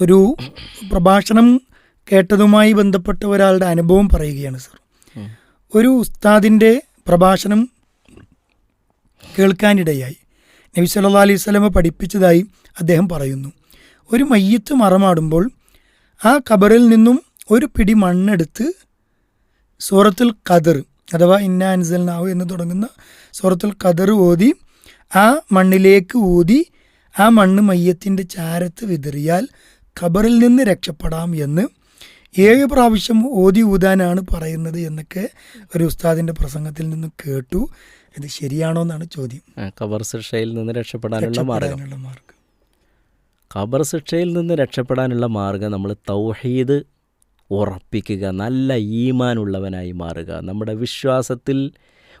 ഒരു പ്രഭാഷണം കേട്ടതുമായി ബന്ധപ്പെട്ട ഒരാളുടെ അനുഭവം പറയുകയാണ് സർ. ഒരു ഉസ്താദിന്റെ പ്രഭാഷണം കേൾക്കാനിടയായി. നബി സല്ലാ അലൈഹി സ്വലമ പഠിപ്പിച്ചതായി അദ്ദേഹം പറയുന്നു. ഒരു മയ്യത്ത് മറമാടുമ്പോൾ ആ ഖബറിൽ നിന്നും ഒരു പിടി മണ്ണെടുത്ത് സൂറത്തുൽ ഖദർ അഥവാ ഇന്ന അൻസൽനാവ് എന്ന് തുടങ്ങുന്ന സൂറത്തുൽ ഖദർ ഓതി ആ മണ്ണിലേക്ക് ഊതി ആ മണ്ണ് മയ്യത്തിന്റെ ചാരത്ത് വിതറിയാൽ ഖബറിൽ നിന്ന് രക്ഷപ്പെടാം എന്ന് ഏഴ് പ്രാവശ്യം ഓതി ഊതാനാണ് പറയുന്നത് എന്നൊക്കെ ഒരു ഉസ്താദിന്റെ പ്രസംഗത്തിൽ നിന്ന് കേട്ടു. ഇത് ശരിയാണോ എന്നാണ് ചോദ്യം. ഖബർ ശിക്ഷയിൽ നിന്ന് രക്ഷപ്പെടാനുള്ള മാർഗം. ഖബർ ശിക്ഷയിൽ നിന്ന് രക്ഷപ്പെടാനുള്ള മാർഗം നമ്മൾ തൗഹീദ് ഉറപ്പിക്കുക നല്ല ഈമാനുള്ളവനായി മാറുക. നമ്മുടെ വിശ്വാസത്തിൽ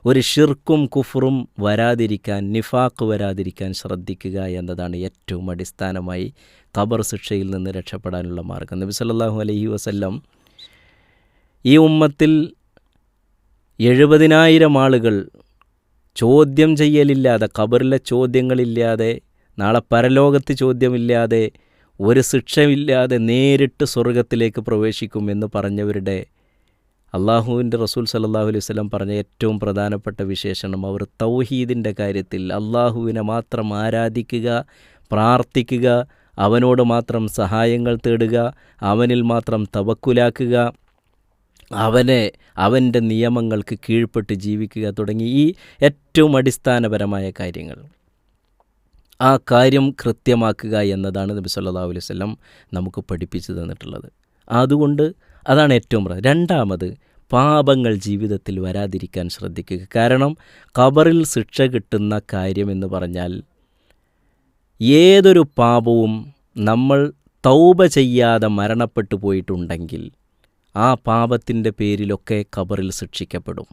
ഒരു ഷിർക്കും കുഫറും വരാതിരിക്കാൻ നിഫാക്ക് വരാതിരിക്കാൻ ശ്രദ്ധിക്കുക എന്നതാണ് ഏറ്റവും അടിസ്ഥാനമായി ഖബർ ശിക്ഷയിൽ നിന്ന് രക്ഷപ്പെടാനുള്ള മാർഗം. നബി സല്ലല്ലാഹു അലൈഹി വസല്ലം ഈ ഉമ്മത്തിൽ എഴുപതിനായിരം ആളുകൾ ചോദ്യം ചെയ്യലില്ലാതെ ഖബറിലെ ചോദ്യങ്ങളില്ലാതെ നാളെ പരലോകത്ത് ചോദ്യമില്ലാതെ ഒരു ശിക്ഷയില്ലാതെ നേരിട്ട് സ്വർഗത്തിലേക്ക് പ്രവേശിക്കുമെന്ന് പറഞ്ഞവരുടെ അള്ളാഹുവിന്റെ റസൂൽ സല്ലല്ലാഹു അലൈഹി വസല്ലം പറഞ്ഞ ഏറ്റവും പ്രധാനപ്പെട്ട വിശേഷണം അവർ തൗഹീദിന്റെ കാര്യത്തിൽ അള്ളാഹുവിനെ മാത്രം ആരാധിക്കുക പ്രാർത്ഥിക്കുക അവനോട് മാത്രം സഹായങ്ങൾ തേടുക അവനിൽ മാത്രം തവക്കുലാക്കുക അവനെ അവന്റെ നിയമങ്ങൾക്ക് കീഴ്പ്പെട്ട് ജീവിക്കുക തുടങ്ങി ഈ ഏറ്റവും അടിസ്ഥാനപരമായ കാര്യങ്ങൾ. ആ കാര്യം കൃത്യമാക്കുക എന്നതാണ് നബി സല്ലാ അലൈഹി വസല്ലം നമുക്ക് പഠിപ്പിച്ചു തന്നിട്ടുള്ളത്. അതുകൊണ്ട് അതാണ് ഏറ്റവും പ്രധാനം. രണ്ടാമത് പാപങ്ങൾ ജീവിതത്തിൽ വരാതിരിക്കാൻ ശ്രദ്ധിക്കുക. കാരണം ഖബറിൽ ശിക്ഷ കിട്ടുന്ന കാര്യം എന്ന് പറഞ്ഞാൽ ഏതൊരു പാപവും നമ്മൾ തൗബ ചെയ്യാതെ മരണപ്പെട്ടു പോയിട്ടുണ്ടെങ്കിൽ ആ പാപത്തിന്റെ പേരിലൊക്കെ ഖബറിൽ ശിക്ഷിക്കപ്പെടും.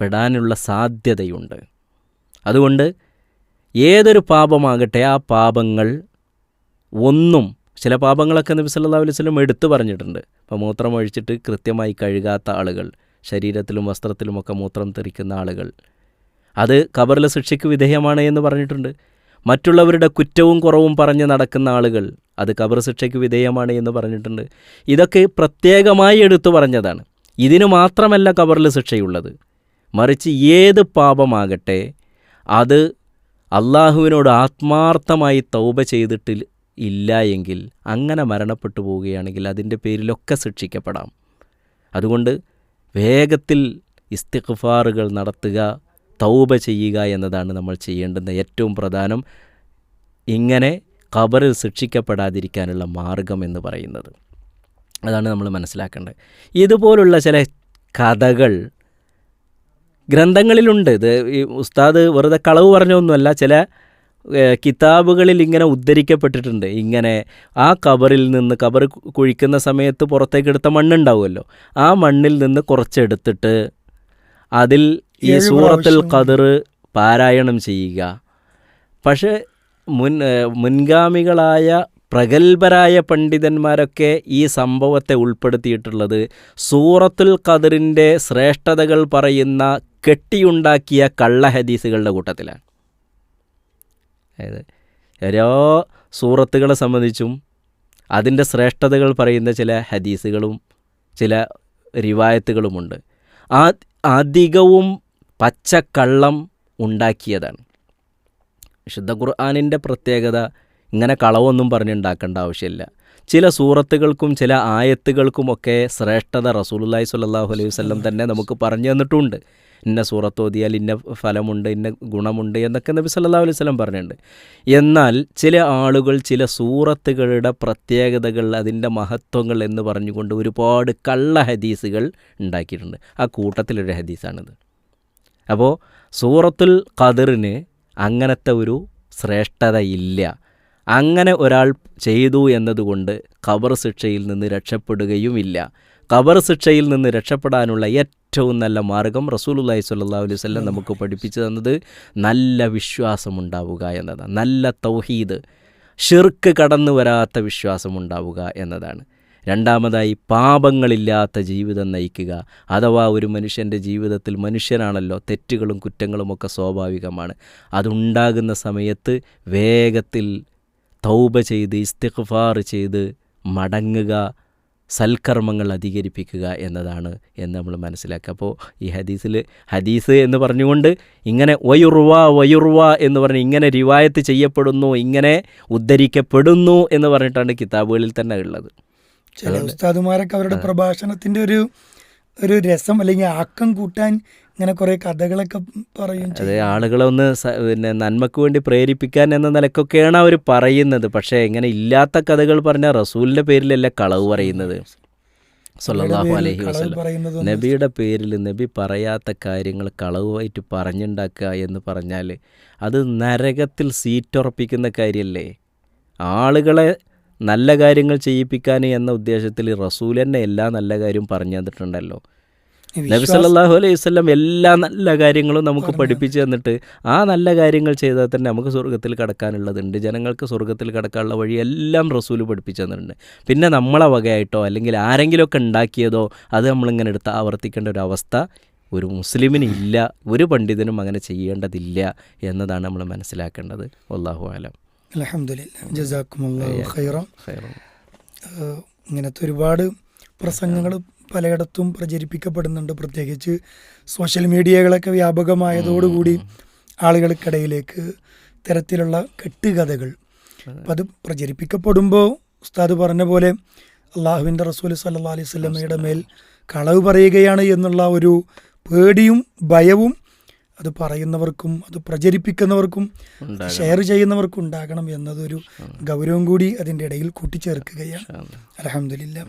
പെടാനുള്ള സാധ്യതയുണ്ട്. അതുകൊണ്ട് ഏതൊരു പാപമാകട്ടെ ആ പാപങ്ങൾ ഒന്നും ചില പാപങ്ങളൊക്കെ നബി സല്ലല്ലാഹു അലൈഹി വസല്ലം എടുത്തു പറഞ്ഞിട്ടുണ്ട്. അപ്പോൾ മൂത്രം ഒഴിച്ചിട്ട് കൃത്യമായി കഴുകാത്ത ആളുകൾ ശരീരത്തിലും വസ്ത്രത്തിലുമൊക്കെ മൂത്രം തെറിക്കുന്ന ആളുകൾ. അത് കബറിലെ ശിക്ഷയ്ക്ക് വിധേയമാണ് എന്ന് പറഞ്ഞിട്ടുണ്ട്. മറ്റുള്ളവരുടെ കുറ്റവും കുറവും പറഞ്ഞ് നടക്കുന്ന ആളുകൾ അത് കബർ ശിക്ഷയ്ക്ക് വിധേയമാണ് എന്ന് പറഞ്ഞിട്ടുണ്ട്. ഇതൊക്കെ പ്രത്യേകമായി എടുത്തു പറഞ്ഞതാണ്. ഇതിനു മാത്രമല്ല കബറിൽ ശിക്ഷയുള്ളത്. മറിച്ച് ഏത് പാപമാകട്ടെ അത് അള്ളാഹുവിനോട് ആത്മാർത്ഥമായി തൗബ ചെയ്തിട്ട് ഇല്ല എങ്കിൽ അങ്ങനെ മരണപ്പെട്ടു പോവുകയാണെങ്കിൽ അതിന്റെ പേരിലൊക്കെ ശിക്ഷിക്കപ്പെടാം. അതുകൊണ്ട് വേഗത്തിൽ ഇസ്തിഗ്ഫാറുകൾ നടത്തുക തൗബ ചെയ്യുക എന്നതാണ് നമ്മൾ ചെയ്യേണ്ടുന്ന ഏറ്റവും പ്രധാനം. ഇങ്ങനെ ഖബറിൽ ശിക്ഷിക്കപ്പെടാതിരിക്കാനുള്ള മാർഗം എന്ന് പറയുന്നത്. അതാണ് നമ്മൾ മനസ്സിലാക്കേണ്ടത്. ഇതുപോലുള്ള ചില കഥകൾ ഗ്രന്ഥങ്ങളിലുണ്ട്. ഇത് ഈ ഉസ്താദ് വെറുതെ കളവ് പറഞ്ഞൊന്നുമല്ല. ചില കിതാബുകളിൽ ഇങ്ങനെ ഉദ്ധരിക്കപ്പെട്ടിട്ടുണ്ട്. ഇങ്ങനെ ആ കബറിൽ നിന്ന് കബർ കുഴിക്കുന്ന സമയത്ത് പുറത്തേക്ക് പുറത്തേക്കെടുത്ത മണ്ണുണ്ടാവുമല്ലോ. ആ മണ്ണിൽ നിന്ന് കുറച്ചെടുത്തിട്ട് അതിൽ ഈ സൂറത്തിൽ. ഖദർ പാരായണം ചെയ്യുക. പക്ഷേ മുൻ മുൻഗാമികളായ പ്രഗത്ഭരായ പണ്ഡിതന്മാരൊക്കെ ഈ സംഭവത്തെ ഉൾപ്പെടുത്തിയിട്ടുള്ളത് സൂറത്തുൽ ഖദറിന്റെ ശ്രേഷ്ഠതകൾ പറയുന്ന കെട്ടിയുണ്ടാക്കിയ കള്ള ഹദീസുകളുടെ കൂട്ടത്തിലാണ്. അതായത് ഓരോ സൂറത്തുകളെ സംബന്ധിച്ചും അതിന്റെ ശ്രേഷ്ഠതകൾ പറയുന്ന ചില ഹദീസുകളും ചില റിവായത്തുകളുമുണ്ട്. ആ അധികവും പച്ചക്കള്ളം ഉണ്ടാക്കിയതാണ്. വിശുദ്ധ ഖുർആാനിന്റെ പ്രത്യേകത ഇങ്ങനെ കളവൊന്നും പറഞ്ഞുണ്ടാക്കേണ്ട ആവശ്യമില്ല. ചില സൂറത്തുകൾക്കും ചില ആയത്തുകൾക്കുമൊക്കെ ശ്രേഷ്ഠത റസൂലുള്ളാഹി സ്വല്ലല്ലാഹു അലൈഹി വല്ലം തന്നെ നമുക്ക് പറഞ്ഞു തന്നിട്ടുണ്ട്. ഇന്ന സൂറത്ത് ഓതിയാൽ ഇന്ന ഫലമുണ്ട് ഇന്ന ഗുണമുണ്ട് എന്നൊക്കെ നബി സല്ലല്ലാഹു അലൈഹി വസല്ലം പറഞ്ഞിട്ടുണ്ട്. എന്നാൽ ചില ആളുകൾ ചില സൂറത്തുകളുടെ പ്രത്യേകതകൾ അതിന്റെ മഹത്വങ്ങൾ എന്ന് പറഞ്ഞുകൊണ്ട് ഒരുപാട് കള്ള ഹദീസുകൾ ഉണ്ടാക്കിയിട്ടുണ്ട്. ആ കൂട്ടത്തിലൊരു ഹദീസാണിത്. അപ്പോൾ സൂറത്തുൽ ഖദറിന് അങ്ങനത്തെ ഒരു ശ്രേഷ്ഠതയില്ല. അങ്ങനെ ഒരാൾ ചെയ്തു എന്നതുകൊണ്ട് ഖബർ ശിക്ഷയിൽ നിന്ന് രക്ഷപ്പെടുകയുമില്ല. ഖബർ ശിക്ഷയിൽ നിന്ന് രക്ഷപ്പെടാനുള്ള ഏറ്റവും നല്ല മാർഗം റസൂലുള്ളാഹി സ്വല്ലല്ലാഹു അലൈഹി വസല്ലം നമുക്ക് പഠിപ്പിച്ചു തന്നത് നല്ല വിശ്വാസമുണ്ടാവുക എന്നതാണ്. നല്ല തൗഹീദ് ഷിർക്ക് കടന്നു വരാത്ത വിശ്വാസമുണ്ടാവുക എന്നതാണ്. രണ്ടാമതായി പാപങ്ങളില്ലാത്ത ജീവിതം നയിക്കുക. അഥവാ ഒരു മനുഷ്യന്റെ ജീവിതത്തിൽ മനുഷ്യനാണല്ലോ തെറ്റുകളും കുറ്റങ്ങളുമൊക്കെ സ്വാഭാവികമാണ്. അതുണ്ടാകുന്ന സമയത്ത് വേഗത്തിൽ തൗബ ചെയ്ത് ഇസ്തിഗ്ഫാർ ചെയ്ത് മടങ്ങുക സൽക്കർമ്മങ്ങൾ അധികരിപ്പിക്കുക എന്നതാണ് എന്ന് നമ്മൾ മനസ്സിലാക്കുക. അപ്പോൾ ഈ ഹദീസിൽ ഹദീസ് എന്ന് പറഞ്ഞുകൊണ്ട് ഇങ്ങനെ വയുർവ വയുർവ എന്ന് പറഞ്ഞ് ഇങ്ങനെ റിവായത്ത് ചെയ്യപ്പെടുന്നു ഇങ്ങനെ ഉദ്ധരിക്കപ്പെടുന്നു എന്ന് പറഞ്ഞിട്ടാണ് കിതാബുകളിൽ തന്നെ ഉള്ളത്. ചില ഉസ്താദുമാരൊക്കെ അവരുടെ പ്രഭാഷണത്തിന്റെ ഒരു ഒരു രസം അല്ലെങ്കിൽ ആക്കം കൂട്ടാൻ ഇങ്ങനെ കുറെ കഥകളൊക്കെ പറയും അതെ ആളുകളെ ഒന്ന് പിന്നെ നന്മക്ക് വേണ്ടി പ്രേരിപ്പിക്കാൻ എന്ന നിലക്കൊക്കെയാണ് അവർ പറയുന്നത്. പക്ഷേ ഇങ്ങനെ ഇല്ലാത്ത കഥകൾ പറഞ്ഞാൽ റസൂലിന്റെ പേരിലല്ല കളവ് പറയുന്നത്? അലൈഹി നബിയുടെ പേരിൽ നബി പറയാത്ത കാര്യങ്ങൾ കളവുമായിട്ട് പറഞ്ഞുണ്ടാക്കുക എന്ന് പറഞ്ഞാൽ അത് നരകത്തിൽ സീറ്റുറപ്പിക്കുന്ന കാര്യമല്ലേ ആളുകളെ നല്ല കാര്യങ്ങൾ ചെയ്യിപ്പിക്കാൻ എന്ന ഉദ്ദേശത്തിൽ റസൂൽ തന്നെ എല്ലാ നല്ല കാര്യവും പറഞ്ഞു തന്നിട്ടുണ്ടല്ലോ. നബി സല്ലല്ലാഹു അലൈഹി വസല്ലം എല്ലാ നല്ല കാര്യങ്ങളും നമുക്ക് പഠിപ്പിച്ചു തന്നിട്ട് ആ നല്ല കാര്യങ്ങൾ ചെയ്താൽ തന്നെ നമുക്ക് സ്വർഗത്തിൽ കടക്കാനുള്ളതുണ്ട്. ജനങ്ങൾക്ക് സ്വർഗത്തിൽ കടക്കാനുള്ള വഴി എല്ലാം റസൂൽ പഠിപ്പിച്ചു തന്നിട്ടുണ്ട്. പിന്നെ നമ്മളെ വകയായിട്ടോ അല്ലെങ്കിൽ ആരെങ്കിലുമൊക്കെ ഉണ്ടാക്കിയതോ അത് നമ്മളിങ്ങനെ എടുത്ത് ആവർത്തിക്കേണ്ട ഒരു അവസ്ഥ ഒരു മുസ്ലിമിന് ഇല്ല ഒരു പണ്ഡിതനും അങ്ങനെ ചെയ്യേണ്ടതില്ല എന്നതാണ് നമ്മൾ മനസ്സിലാക്കേണ്ടത്. അള്ളാഹു ആലം അലഹമില്ല ഖൈറും. ഇങ്ങനത്തെ ഒരുപാട് പ്രസംഗങ്ങൾ പലയിടത്തും പ്രചരിപ്പിക്കപ്പെടുന്നുണ്ട്. പ്രത്യേകിച്ച് സോഷ്യൽ മീഡിയകളൊക്കെ വ്യാപകമായതോടുകൂടി ആളുകൾക്കിടയിലേക്ക് ഇത്തരത്തിലുള്ള കെട്ടുകഥകൾ. അപ്പം അത് പ്രചരിപ്പിക്കപ്പെടുമ്പോൾ ഉസ്താദ് പറഞ്ഞ പോലെ അള്ളാഹുവിന്റെ റസൂൽ സല്ലാ അലൈഹി സ്വലമയുടെ മേൽ കളവ് പറയുകയാണ് എന്നുള്ള ഒരു പേടിയും ഭയവും അത് പറയുന്നവർക്കും അത് പ്രചരിപ്പിക്കുന്നവർക്കും ഷെയർ ചെയ്യുന്നവർക്കും ഉണ്ടാകണം എന്നതൊരു ഗൗരവം കൂടി അതിന്റെ ഇടയിൽ കൂട്ടിച്ചേർക്കുകയാണ്. അലഹമില്ല